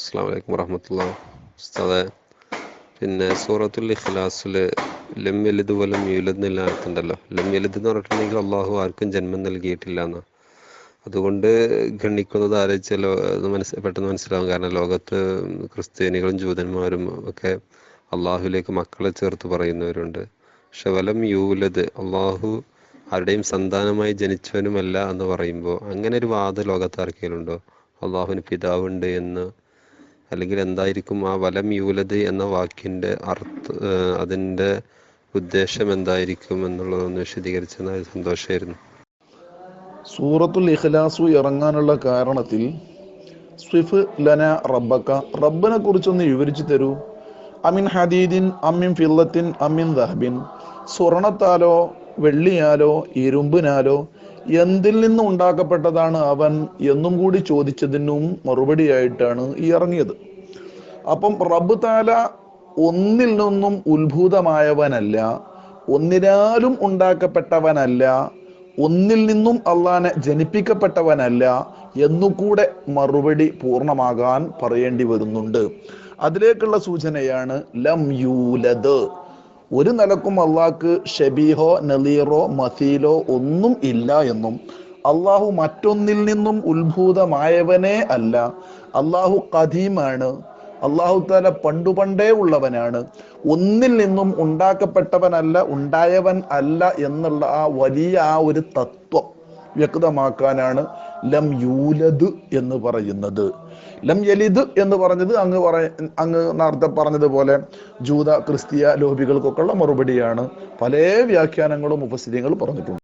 അസ്സാം വലൈക്കും വറഹമത്തുള്ള ഉസ്താദെ പിന്നെ സൂറത്തുൽ ഇഖ്ലാസിൽ ലം യലിദ് വലം യൂലദ് നിലനിർത്തുണ്ടല്ലോ ലം യലിദ് എന്ന് പറഞ്ഞിട്ടുണ്ടെങ്കിൽ അള്ളാഹു ആർക്കും ജന്മം നൽകിയിട്ടില്ല എന്ന്. അതുകൊണ്ട് ഗണിക്കുന്നത് ആലോചിച്ചാലോ അത് മനസ്സ് പെട്ടെന്ന് മനസ്സിലാവും. കാരണം ലോകത്ത് ക്രിസ്ത്യാനികളും ജൂതന്മാരും ഒക്കെ അള്ളാഹുലേക്ക് മക്കളെ ചേർത്ത് പറയുന്നവരുണ്ട്. പക്ഷെ വലം യൂലത് അള്ളാഹു ആരുടെയും സന്താനമായി ജനിച്ചവനുമല്ല എന്ന് പറയുമ്പോൾ അങ്ങനെ ഒരു വാദ ലോകത്ത് ആർക്കെങ്കിലുണ്ടോ അള്ളാഹുവിന് പിതാവുണ്ട് എന്ന് അല്ലെങ്കിൽ എന്തായിരിക്കും ആ വലം യൂലത് എന്ന വാക്കിന്റെ അർത്ഥ അതിന്റെ ഉദ്ദേശം എന്തായിരിക്കും എന്നുള്ളതൊന്ന് വിശദീകരിച്ചാൽ സന്തോഷമായിരുന്നു സൂറത്തുൽ ഇഖ്ലാസു ഇറങ്ങാനുള്ള കാരണത്തിൽ സ്വിഫ് ലന റബ്ബക്ക റബ്ബിനെ കുറിച്ചൊന്ന് വിവരിച്ചു തരൂ. അമിൻ ഹദീദിൻ അമ്മിൻ ഫില്ലത്തിൻ അമ്മിൻ ദഹബിൻ. സ്വർണത്താലോ വെള്ളിയാലോ ഇരുമ്പിനാലോ എന്തിൽ നിന്ന് ഉണ്ടാക്കപ്പെട്ടതാണ് അവൻ എന്നും കൂടി ചോദിച്ചതിനും മറുപടിയായിട്ടാണ് ഈ ഇറങ്ങിയത്. അപ്പം റബ്ബ് താല ഒന്നിൽ നിന്നും ഉത്ഭൂതമായവനല്ല ഒന്നിനാലും ഉണ്ടാക്കപ്പെട്ടവനല്ല ഒന്നിൽ നിന്നും അള്ളാനെ ജനിപ്പിക്കപ്പെട്ടവനല്ല എന്നുകൂടെ മറുപടി പൂർണമാകാൻ പറയേണ്ടി വരുന്നുണ്ട്. അതിലേക്കുള്ള സൂചനയാണ് ലം യൂലദ്. ഒരു നിലക്കും അള്ളാഹ്ക്ക് ഷബീഹോ നലീറോ മസീലോ ഒന്നും ഇല്ല എന്നും. അള്ളാഹു മറ്റൊന്നിൽ നിന്നും ഉത്ഭൂതമായവനേ അല്ല. അള്ളാഹു കദീമാണ് അള്ളാഹു പണ്ടു പണ്ടേ ഉള്ളവനാണ്. ഒന്നിൽ നിന്നും ഉണ്ടാക്കപ്പെട്ടവനല്ല ഉണ്ടായവൻ അല്ല എന്നുള്ള ആ വലിയ ആ ഒരു തത്വം. വ്യക്തമാക്കാനാണ് ലം യൂലദ് എന്ന് പറയുന്നത്. ലം യലിദ് എന്ന് പറഞ്ഞത് അങ്ങ് പറ അങ്ങ് നേരത്തെ പറഞ്ഞതുപോലെ ജൂത ക്രിസ്തീയ ലോബികൾക്കൊക്കെയുള്ള മറുപടിയാണ്. പല വ്യാഖ്യാനങ്ങളും ഉപസ്ഥിതികളും പറഞ്ഞിട്ടുണ്ട്.